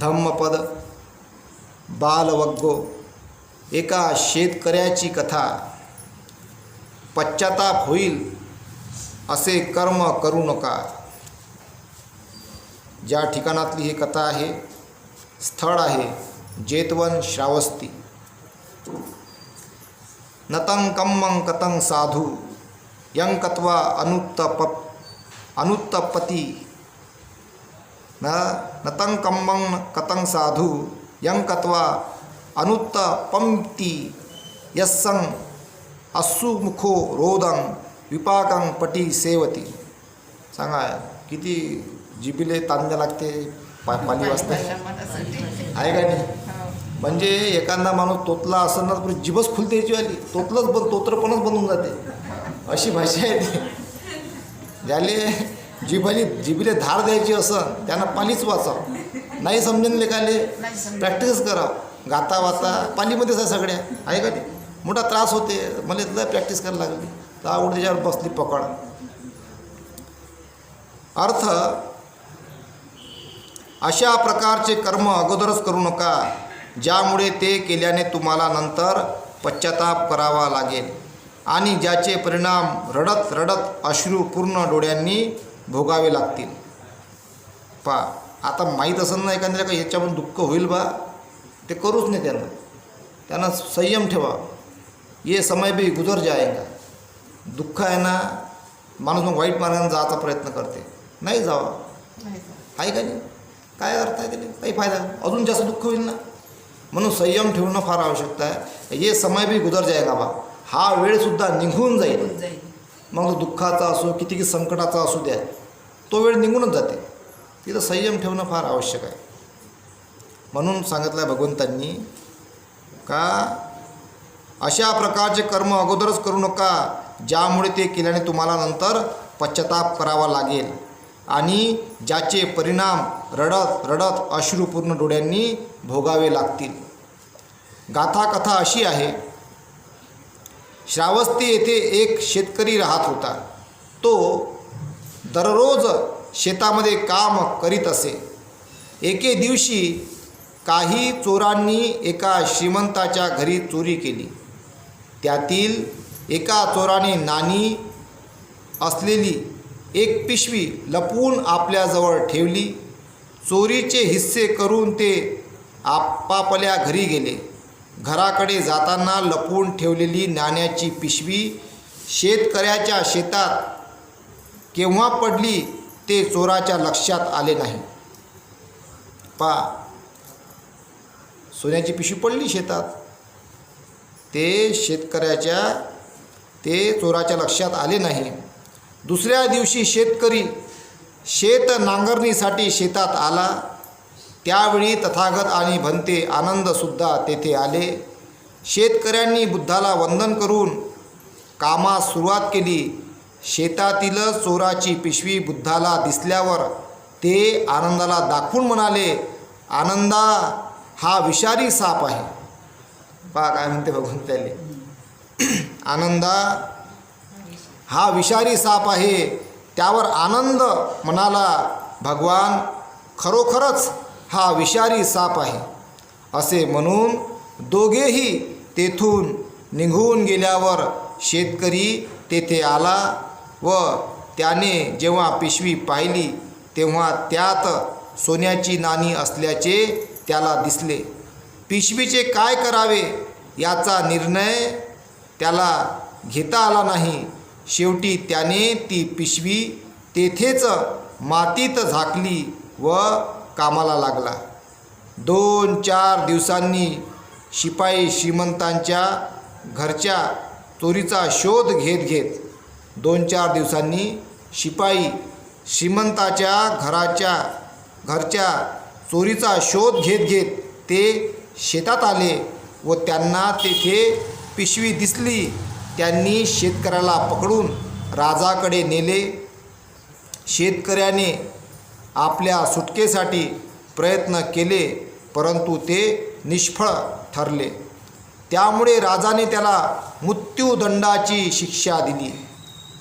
धम्मपद बालवग्गो एका शेतकऱ्याची कथा. पश्चाताप होईल असे कर्म करू नका. ज्या ठिकाणातली ही कथा आहे स्थळ आहे जेतवन श्रावस्ती. नतं कम्मं कतं साधू यंकत्वा अनुत्तप अनुत्तपती न नतं कम्मं कतं साधू यं कत्वा अनुत्तपंक्ती यस्सं अस्सुमुखो रोदं विपाकं पटी सेवती। सांगा किती जिबिले तांद्या लागते पा पाणी वाजते. आहे का नाही? म्हणजे एखादा माणूस तोतला असताना ना जिभच खुलते याची आली तोतलंच बंद तोत्रपणच बनून जाते. अशी भाषा आहे ती. ज्याले जिभाली जिभीले धार द्यायची असं त्यांना पालीच वाचावं. नाही समजून लेखाले प्रॅक्टिस करावं. गाता वाता पालीमध्येच आहे सगळ्या. आहे का ते? मोठा त्रास होते. मला लय प्रॅक्टिस करायला लागली. तर आवड त्याच्यावर बसली पकड. अर्थ अशा प्रकारचे कर्म अगोदरच करू नका ज्यामुळे ते केल्याने तुम्हाला नंतर पश्चाताप करावा लागेल. आणि ज्याचे परिणाम रडत रडत अश्रू पूर्ण डोळ्यांनी भोगावे लागतील. पा आता माहीत असं ना एखाद्याला का याच्यामध्ये दुःख होईल बा ते करूच नाही त्यांना. त्यांना संयम ठेवा. ये समय भी गुजर जाएगा. दुःख आहे ना माणूस मग वाईट मार्गाने जायचा प्रयत्न करते. नाही जावा. आहे का नाही? काय अर्थ आहे त्याला? काही फायदा. अजून जास्त दुःख होईल ना. म्हणून संयम ठेवणं फार आवश्यकता आहे. ये समय भी गुजर जाएगा बा. हा वेळसुद्धा निघून जाईल. मग दुःखाचा असो किती की संकटाचा असू द्या तो वेळ निघूनच जाते. तिथं संयम ठेवणं फार आवश्यक आहे. म्हणून सांगितलं आहे भगवंतांनी का अशा प्रकारचे कर्म अगोदरच करू नका ज्यामुळे ते केल्याने तुम्हाला नंतर पश्चाताप करावा लागेल. आणि ज्याचे परिणाम रडत रडत अश्रुपूर्ण डोळ्यांनी भोगावे लागतील. गाथा कथा अशी आहे श्रावस्ती येथे एक शेतकरी राहत होता. तो दररोज शेतामध्ये काम करीत असे. एके दिवशी काही चोरांनी एका श्रीमंताच्या घरी चोरी केली. त्यातील एका चोराने नाणी असलेली एक पिशवी लपवून आपल्याजवळ ठेवली. चोरीचे हिस्से करून ते आपापल्या घरी गेले. घराकडे जाताना लपवून ठेवलेली नाण्याची पिशवी शेतकऱ्याच्या शेतात केव्हा पडली ते चोराच्या लक्षात आले नाही. पा सोन्याची पिशवी पडली शेतात. ते शेतकऱ्याच्या ते चोराच्या लक्षात आले नाही. दुसऱ्या दिवशी शेतकरी शेत नांगरणीसाठी शेतात आला. त्यावेळी तथागत आणि भंते आनंदसुद्धा तेथे आले. शेतकऱ्यांनी बुद्धाला वंदन करून कामास सुरुवात केली. शेतातील चोराची पिशवी बुद्धाला दिसल्यावर ते आनंदाला दाखवून म्हणाले आनंदा हा विषारी साप आहे. पा काय म्हणते बघून त्याले. आनंदा हा विषारी साप आहे. त्यावर आनंद म्हणाला भगवान खरोखरच हा विषारी साप आहे. असे म्हणून दोघेही तेथून निघून गेल्यावर शेतकरी तेथे आला व त्याने जेव्हा पिशवी पाहिली तेव्हा त्यात सोन्याची नाणी असल्याचे त्याला दिसले. पिशवीचे काय करावे याचा निर्णय त्याला घेता आला नाही. शेवटी त्याने ती पिशवी तेथेच मातीत झाकली व कामाला लागला. दोन चार दिवसांनी शिपाई श्रीमंतांच्या घरच्या चोरीचा शोध घेत घेत दोन चार दिवसांनी शिपाई श्रीमंताच्या घराच्या घरच्या चोरीचा शोध घेत घेत ते शेतात आले व त्यांना तेथे पिशवी दिसली. त्यांनी शेतकऱ्याला पकडून राजाकडे नेले. शेतकऱ्याने आपल्या सुटकेसाठी प्रयत्न केले परंतु ते निष्फळ ठरले. त्यामुळे राजाने त्याला मृत्यूदंडाची शिक्षा दिली.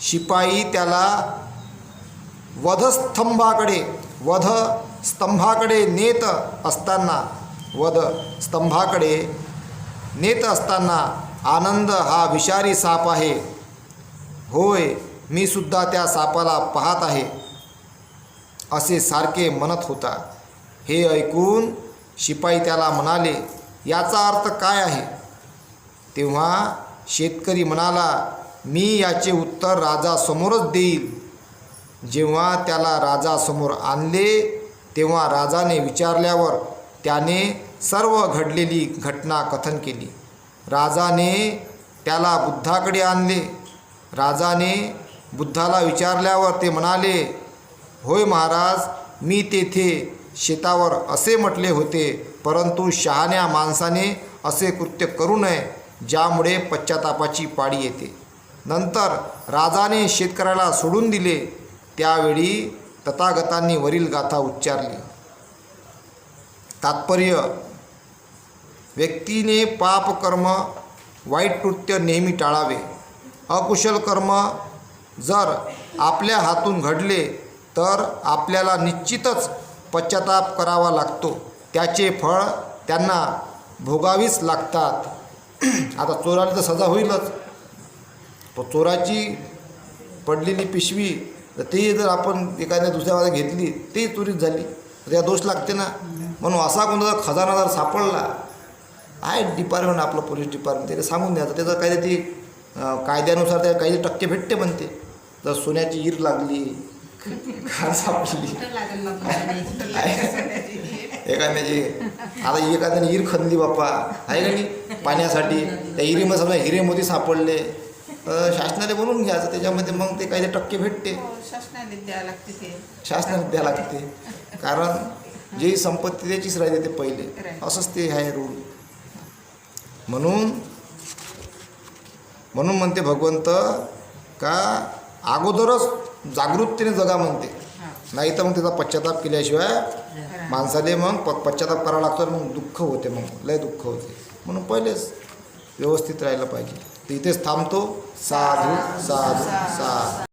शिपाई त्याला वधस्तंभाकडे वध स्तंभाकडे नेत असताना वध स्तंभाकडे नेत असताना आनंद हा विषारी साप आहे. होय मी सुद्धा त्या सापाला पाहत आहे. असे सारखे म्हणत होता. हे ऐकून शिपाई त्याला म्हणाले याचा अर्थ काय आहे? तेव्हा शेतकरी म्हणाला मी याचे उत्तर राजासमोरच देईल. जेव्हा त्याला राजासमोर आणले तेव्हा राजाने विचारल्यावर त्याने सर्व घडलेली घटना कथन केली. राजाने त्याला बुद्धाकडे आणले. राजाने बुद्धाला विचारल्यावर ते म्हणाले होय महाराज मी तेथे शेतावर असे म्हटले होते परंतु शहाण्या माणसाने असे कृत्य करू नये ज्यामुळे पश्चातापाची पाळी येते. नंतर राजाने शेतकऱ्याला सोडून दिले. त्यावेळी तथागतांनी वरील गाथा उच्चारली. तात्पर्य व्यक्तीने पाप कर्म वाईट कृत्य नेहमी टाळावे. अकुशल कर्म जर आपल्या हातून घडले तर आपल्याला निश्चितच पश्चाताप करावा लागतो. त्याचे फळ त्यांना भोगावीच लागतात. आता चोराला तर सजा होईलच. पण चोराची पडलेली पिशवी तर ती जर आपण एखाद्या दुसऱ्या वाजा घेतली ती चोरीच झाली. तर त्या दोष लागते ना. म्हणून असा कोणता जर खजाना जर सापडला आहे डिपार्टमेंट आपलं पोलीस डिपार्टमेंट त्याला सांगून द्यायचं त्याचं काही ती कायद्यानुसार त्या काही टक्के भेटते म्हणते. जर सोन्याची ईर लागली खान सापडली एखाद्याची आता एखाद्याने ईर खणली बाप्पा. आहे का नाही? पाण्यासाठी. त्या इरीमध्ये समजा हिरे मोती सापडले. तर शासनाने बनवून घ्यायचं त्याच्यामध्ये मग ते काही टक्के भेटते. हो, शासनाने द्यावं लागते ते. शासनाने द्यावं लागते. कारण जी संपत्ती त्याचीच राहते ते पहिले. असंच ते आहे रूल म्हणून म्हणून म्हणते भगवंत का अगोदरच जागृततेने जगा म्हणते. नाही तर मग त्याचा पश्चाताप केल्याशिवाय माणसाले मग प पश्चाताप करावा लागतो आणि मग दुःख होते मग. लय दुःख होते. म्हणून पहिलेच व्यवस्थित राहिलं पाहिजे. तर इथेच थांबतो. साधू साधू साधू.